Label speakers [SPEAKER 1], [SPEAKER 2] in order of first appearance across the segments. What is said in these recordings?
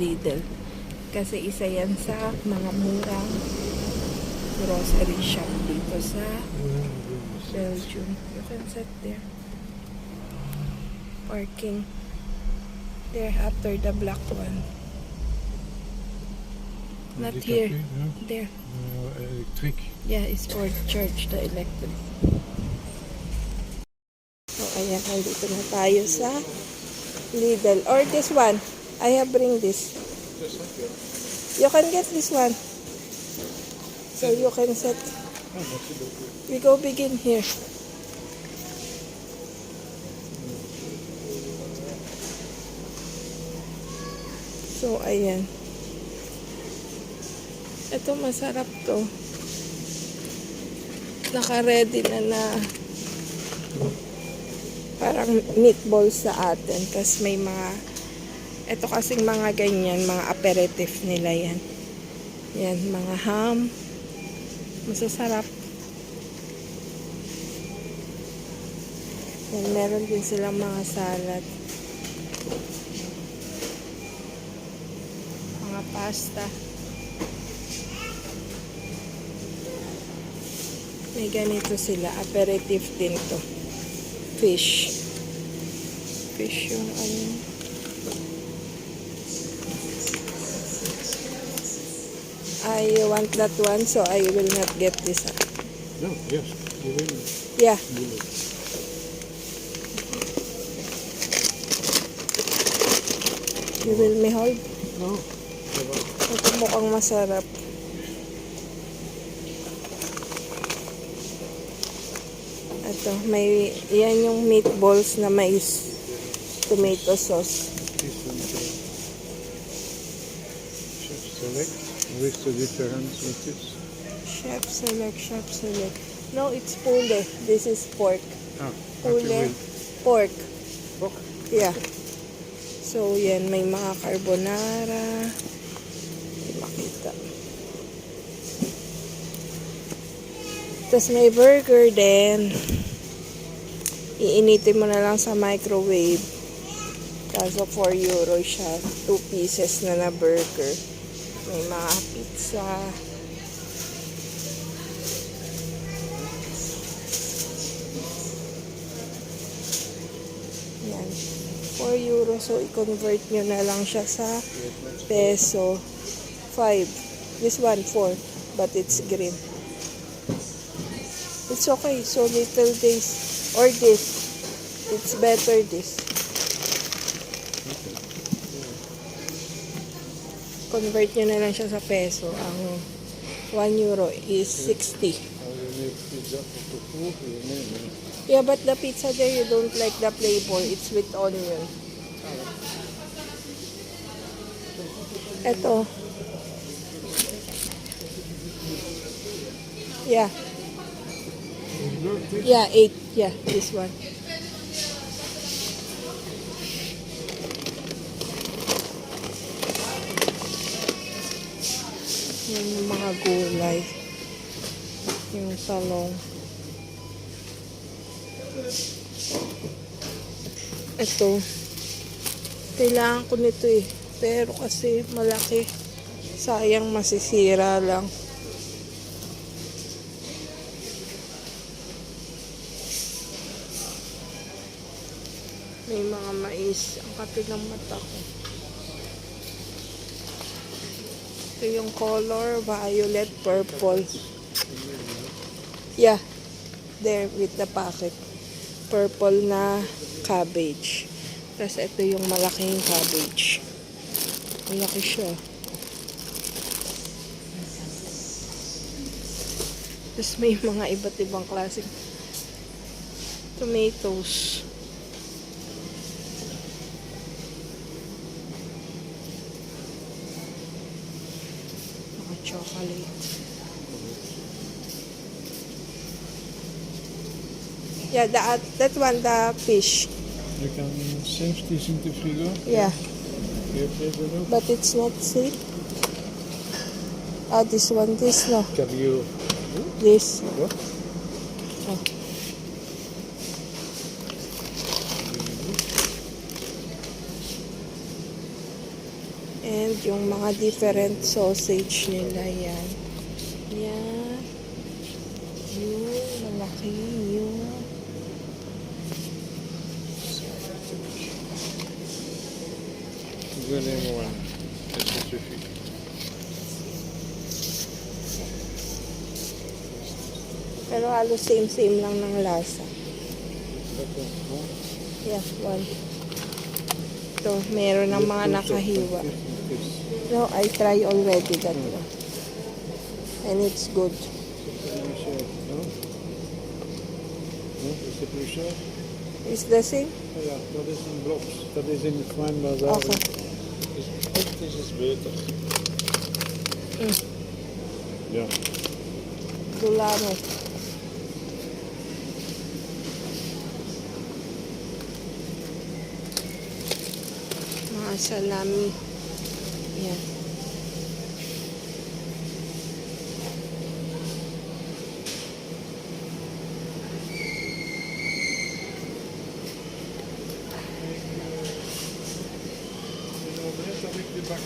[SPEAKER 1] Lidl. Kasi isa yan sa mga murang grocery shop dito sa Belgium. You can sit there. Parking. There after the black one. Not here. There.
[SPEAKER 2] Electric.
[SPEAKER 1] Yeah, it's for church, the electric. So, ayan, nandito na tayo sa Lidl. Or this one. I have bring this. You can get this one. So, you can set. We go begin here. So, ayan. Ito, masarap to naka-ready na na parang meatballs sa atin. Tapos may mga, ito kasing mga ganyan, mga aperitif nila yan. Yan, mga ham. Masasarap. Yan, meron din silang mga salad. Mga pasta. May ganito sila. Aperitif din to. Fish. Fish yung ano. I want that one, so I will not get this.
[SPEAKER 2] No, yes. You will.
[SPEAKER 1] Yeah.
[SPEAKER 2] You will.
[SPEAKER 1] You will me hold?
[SPEAKER 2] No.
[SPEAKER 1] Ito mukhang masarap. Ito, may, yan yung meatballs na mais tomato sauce.
[SPEAKER 2] This one. uh, Chef select. The difference with this.
[SPEAKER 1] Chef select, chef select. No, it's pule. This is pork.
[SPEAKER 2] Ah,
[SPEAKER 1] Pule, pork.
[SPEAKER 2] Pork.
[SPEAKER 1] Yeah. So, yan, may mga carbonara. Hindi makita. Tapos may burger din. Iinitin mo na lang sa microwave. Kaso 4 euro siya. 2 pieces na na burger. May mga pizza. Yan. 4 euro. So, i-convert nyo na lang siya sa peso. 5. This one, 4. But it's green. It's okay. So, little this. Or this. It's better this. Convert nyo na lang siya sa peso. Ang 1 euro is 60.
[SPEAKER 2] How you make pizza for tofu? You name it.
[SPEAKER 1] Yeah, but the pizza there, you don't like the flavor. It's with onion. Ito. Yeah. Yeah, eight. Yeah, this one. Yan yung mga gulay. Yung talong. Ito. Kailangan ko nito eh. Pero kasi malaki. Sayang masisira lang. May mga mais. Ang kapit ng mata ko. Ito yung color. Violet, purple. Yeah. There with the packet. Purple na cabbage. Tapos ito yung malaking cabbage. Malaki siya. Tapos may mga iba't ibang klaseng tomatoes. Mga chocolate. Yeah, that, that one, the fish.
[SPEAKER 2] Je kan 70 in de frigo.
[SPEAKER 1] Yeah. But it's not sweet. Ah, this one, this no.
[SPEAKER 2] Caviar.
[SPEAKER 1] This.
[SPEAKER 2] What?
[SPEAKER 1] Oh. And yung mga different sausage nila yan. Yan. Yung malaki yung
[SPEAKER 2] Donnez-moi. Ça suffit.
[SPEAKER 1] pero halos same-same lang ng lasa. Yeah, one. Ito, meron ng mga nakahiwa. No, I try already that one. And it's good. It's the same?
[SPEAKER 2] Ja, dat is een blok. Dat is in Fine Bazaar.
[SPEAKER 1] Okay.
[SPEAKER 2] Dit is het beter.
[SPEAKER 1] Mm.
[SPEAKER 2] Ja.
[SPEAKER 1] Dulano. Mga salami. Yan.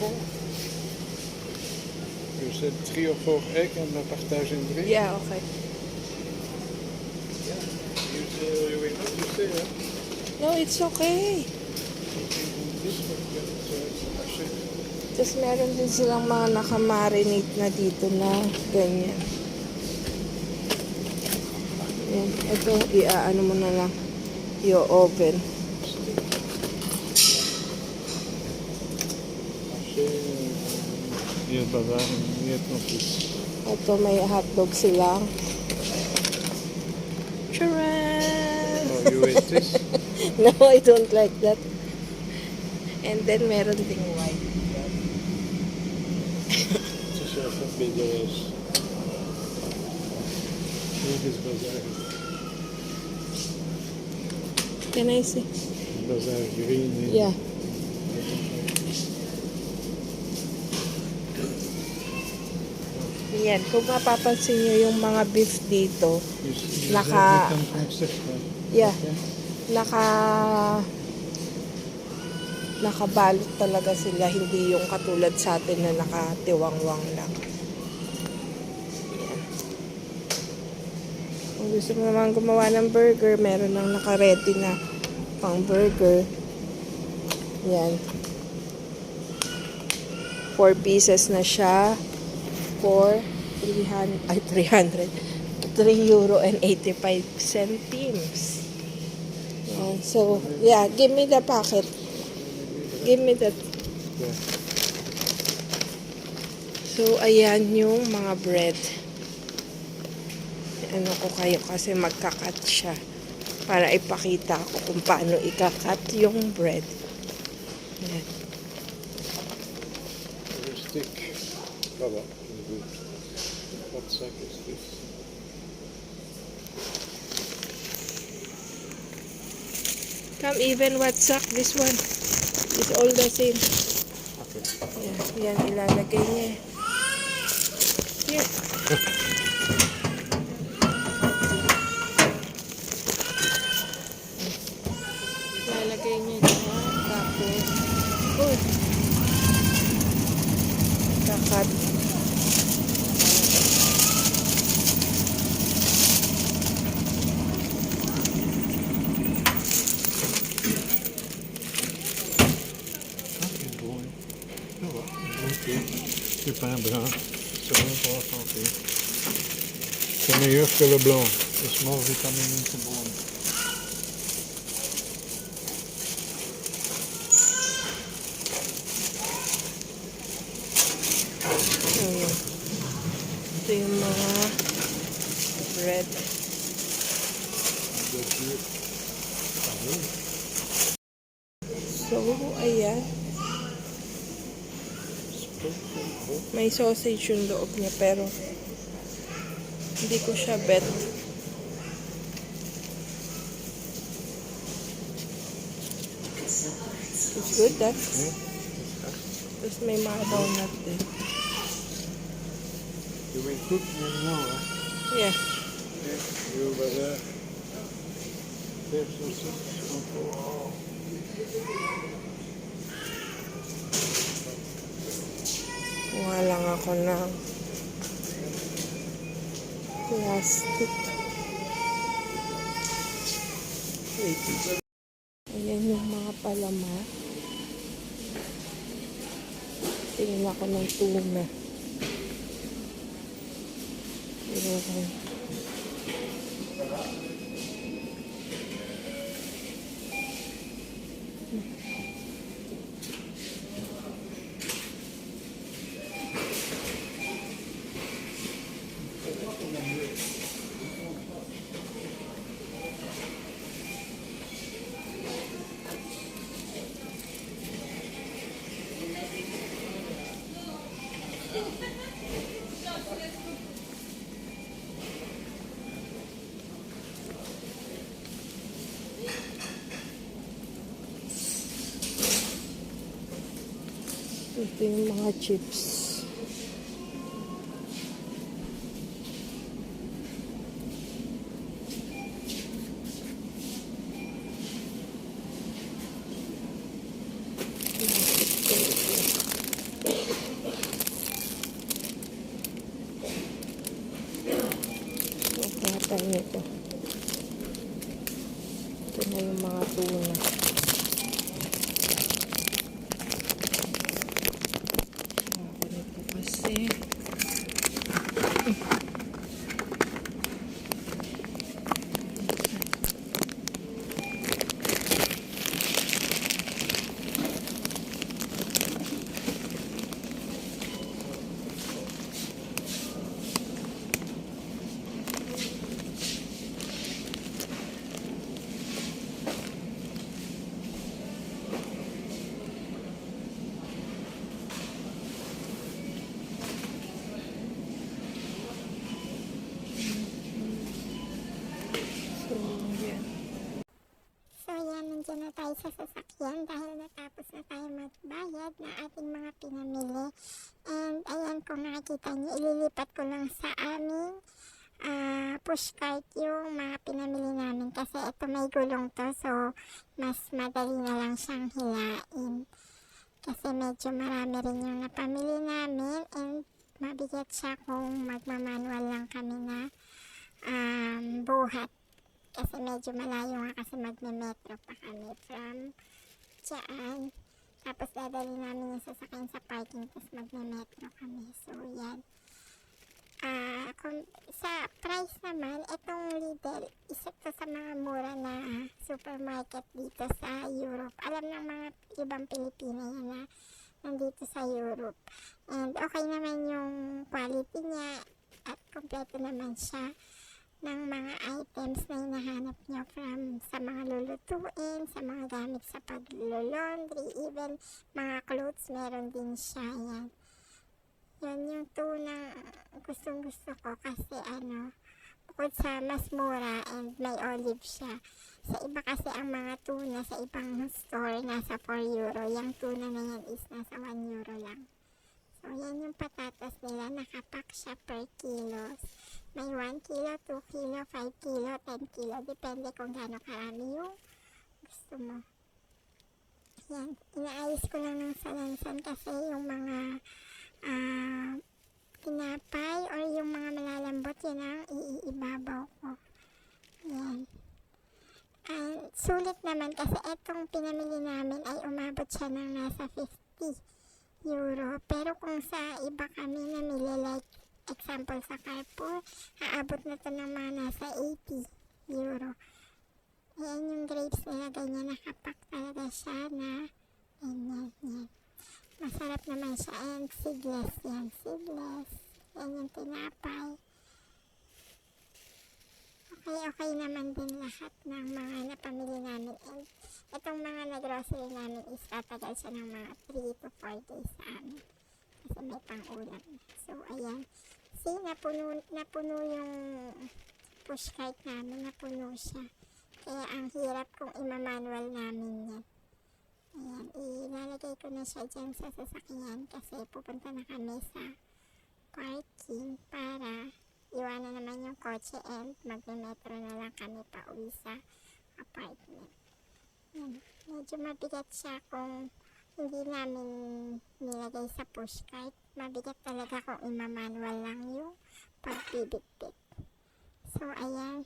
[SPEAKER 2] Avec du bacon. Dus het trio voor egg en we partage in drie.
[SPEAKER 1] Yeah, okay.
[SPEAKER 2] You say, you will not, you say?
[SPEAKER 1] No, it's okay.
[SPEAKER 2] Yeah.
[SPEAKER 1] Tapos meron din silang mga nakamarinate na dito na ganyan. Yan. Ito, iaano mo na lang yung oven.
[SPEAKER 2] Bazaar en hier nog iets.
[SPEAKER 1] Ito, may hotdog silang. Charan!
[SPEAKER 2] Oh, you eat this?
[SPEAKER 1] No, I don't like that. And then meron ding white.
[SPEAKER 2] Is even BDS. Dit is bazaar.
[SPEAKER 1] Can I see?
[SPEAKER 2] Bazaar green.
[SPEAKER 1] Yeah. Yan, kung mapapansin nyo yung mga beef dito,
[SPEAKER 2] je
[SPEAKER 1] Naka- yeah,
[SPEAKER 2] Oké.
[SPEAKER 1] naka nakabalot talaga sila, hindi yung katulad sa atin na nakatiwangwang lang. Yan. Kung gusto mo naman gumawa ng burger, meron nang naka-ready na pang burger. Yan. Four pieces na siya for 300, ay 300, 3 euro and 85 centimes. Yan. So, yeah, give me the packet. Give me that. So, ayan yung mga bread. Ano ko kayo kasi magkakat siya para ipakita ko kung paano ikakat yung bread. Ayan.
[SPEAKER 2] Rustic. Voilà, sack is this?
[SPEAKER 1] Come even what suck this one. It's all the same.
[SPEAKER 2] Okay.
[SPEAKER 1] Yan, yan ilalagay niya. Here.
[SPEAKER 2] Meilleur que le blanc. C'est more vitamine in te bon.
[SPEAKER 1] Ayan. Ito yung mga bread. So, ayan. May sausage yung loob niya pero hindi ko siya bet. It's good, that. Tapos may mga donut din.
[SPEAKER 2] You will cook now, huh?
[SPEAKER 1] Yeah.
[SPEAKER 2] You over there. There's sausage.
[SPEAKER 1] Kuha lang ako ng plastic. Ayan yung mga palama. Tingin ako ng tuna. Ayan. Yung mga chips. Huwag tayo nito. Ito na yung mga tuna. Ako nito kasi. So, yan.
[SPEAKER 3] So yan, nandiyan na tayo sa sasakyan dahil natapos na tayo magbayad na ating mga pinamili. And ayan, kung nakikita niyo, ililipat ko lang sa aming ah, push cart yung mga pinamili namin. Kasi ito may gulong to, so mas madali na lang siyang hilain. Kasi medyo marami rin yung napamili namin and mabigat siya kung magmamanual lang kami na um, buhat kasi medyo malayo nga kasi magme-metro pa kami from dyan. Tapos dadali namin yung sasakyan sa parking tapos magme-metro kami. So yan. Ah, kung sa price naman, itong Lidl, isa to sa mga mura na supermarket dito sa Europe. Alam ng mga ibang Pilipino yan na nandito sa Europe. And okay naman yung quality niya at kompleto naman siya ng mga items na hinahanap nyo from sa mga lulutuin, sa mga gamit sa paglulaundry, even mga clothes, meron din siya. Yan. Yan yung tunang gustong gusto ko kasi ano, bukod sa mas mura and may olive siya. Sa iba kasi ang mga tuna sa ibang store nasa 4 euro. Yung tuna na yan is nasa 1 euro lang. So, yan yung patatas nila. Nakapack siya per kilos. May 1 kilo, 2 kilo, 5 kilo, 10 kilo. Depende kung gaano karami yung gusto mo. Yan. Inaayos ko lang ng salansan kasi yung mga ah tinapay or yung mga malalambot, yan ang iibabaw ko. Yan. And sulit naman kasi itong pinamili namin ay umabot siya ng nasa 50 euro. Pero kung sa iba kami namili, like example sa Carrefour, aabot na to ng mga nasa 80 euro. Ayan yung grapes nila, ganyan nakapak talaga siya na ganyan, yan. Masarap naman siya and seedless yan, seedless. Yan yung tinapay. Okay, okay naman din lahat ng mga napamili namin. And itong mga na-grocery namin is tatagal siya ng mga 3 to 4 days sa amin. Kasi may pang-ulam. So, ayan. See, napuno, napuno yung push cart namin. Napuno siya. Kaya ang hirap kung imamanual namin yan. Ayan, ilalagay ko na siya dyan sa sasakyan kasi pupunta na kami sa parking para iwanan naman yung kotse and magme-metro na lang kami pa uwi sa apartment. Yan. Medyo mabigat siya kung hindi namin nilagay sa push cart mabigat talaga kung imamanual lang yung pagbibigpit. So, ayan.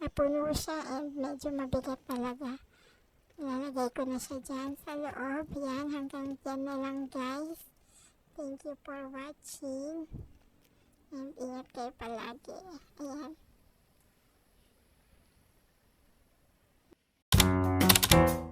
[SPEAKER 3] Napuno siya and medyo mabigat talaga. Ilalagay ko na siya dyan sa loob. Yan, hanggang dyan na lang guys. Thank you for watching. And ingat kayo palagi. Ayan. Thank you.